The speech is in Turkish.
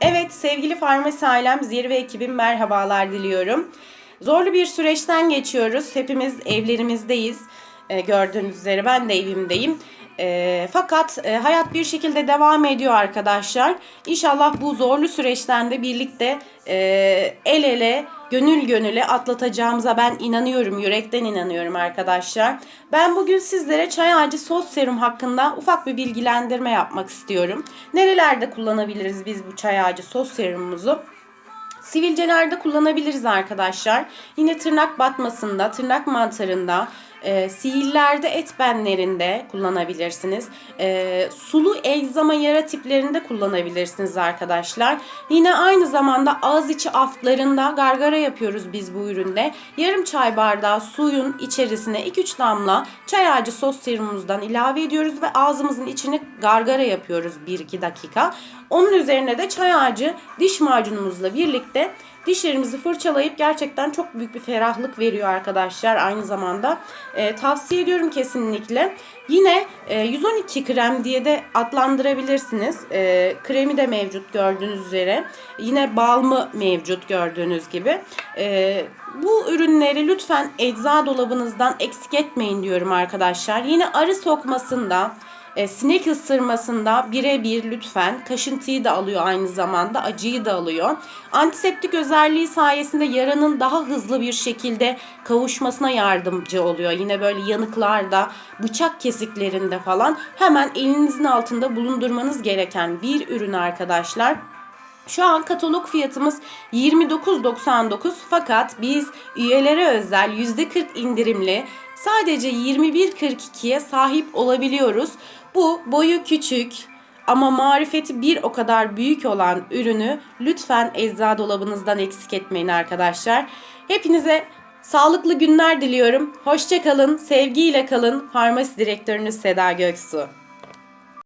Evet sevgili farmasi ailem, zirve ekibim merhabalar diliyorum. Zorlu bir süreçten geçiyoruz. Hepimiz evlerimizdeyiz. Ee, gördüğünüz üzere ben de evimdeyim. Ee, fakat e, hayat bir şekilde devam ediyor arkadaşlar. İnşallah bu zorlu süreçten de birlikte e, el ele, gönül gönüle atlatacağımıza ben inanıyorum, yürekten inanıyorum arkadaşlar. Ben bugün sizlere çay ağacı sos serum hakkında ufak bir bilgilendirme yapmak istiyorum. Nerelerde kullanabiliriz biz bu çay ağacı sos serumumuzu? Sivilcelerde kullanabiliriz arkadaşlar. Yine tırnak batmasında, tırnak mantarında, e, sihirlerde, et benlerinde kullanabilirsiniz. E, sulu egzama yara tiplerinde kullanabilirsiniz arkadaşlar. Yine aynı zamanda ağız içi aftlarında gargara yapıyoruz biz bu üründe. Yarım çay bardağı suyun içerisine 2-3 damla çay ağacı sos serumumuzdan ilave ediyoruz ve ağzımızın içini gargara yapıyoruz 1-2 dakika. Onun üzerine de çay ağacı diş macunumuzla birlikte dişlerimizi fırçalayıp gerçekten çok büyük bir ferahlık veriyor arkadaşlar aynı zamanda. Ee, tavsiye ediyorum kesinlikle. Yine e, 112 krem diye de adlandırabilirsiniz. E, kremi de mevcut gördüğünüz üzere. Yine balmı mevcut gördüğünüz gibi. E, bu ürünleri lütfen ecza dolabınızdan eksik etmeyin diyorum arkadaşlar. Yine arı sokmasında e, sinek ısırmasında birebir lütfen kaşıntıyı da alıyor aynı zamanda acıyı da alıyor. Antiseptik özelliği sayesinde yaranın daha hızlı bir şekilde kavuşmasına yardımcı oluyor. Yine böyle yanıklarda, bıçak kesiklerinde falan hemen elinizin altında bulundurmanız gereken bir ürün arkadaşlar. Şu an katalog fiyatımız 29.99 fakat biz üyelere özel %40 indirimli sadece 21.42'ye sahip olabiliyoruz. Bu boyu küçük ama marifeti bir o kadar büyük olan ürünü lütfen ecza dolabınızdan eksik etmeyin arkadaşlar. Hepinize sağlıklı günler diliyorum. Hoşçakalın, sevgiyle kalın. Farmasi direktörünüz Seda Göksu.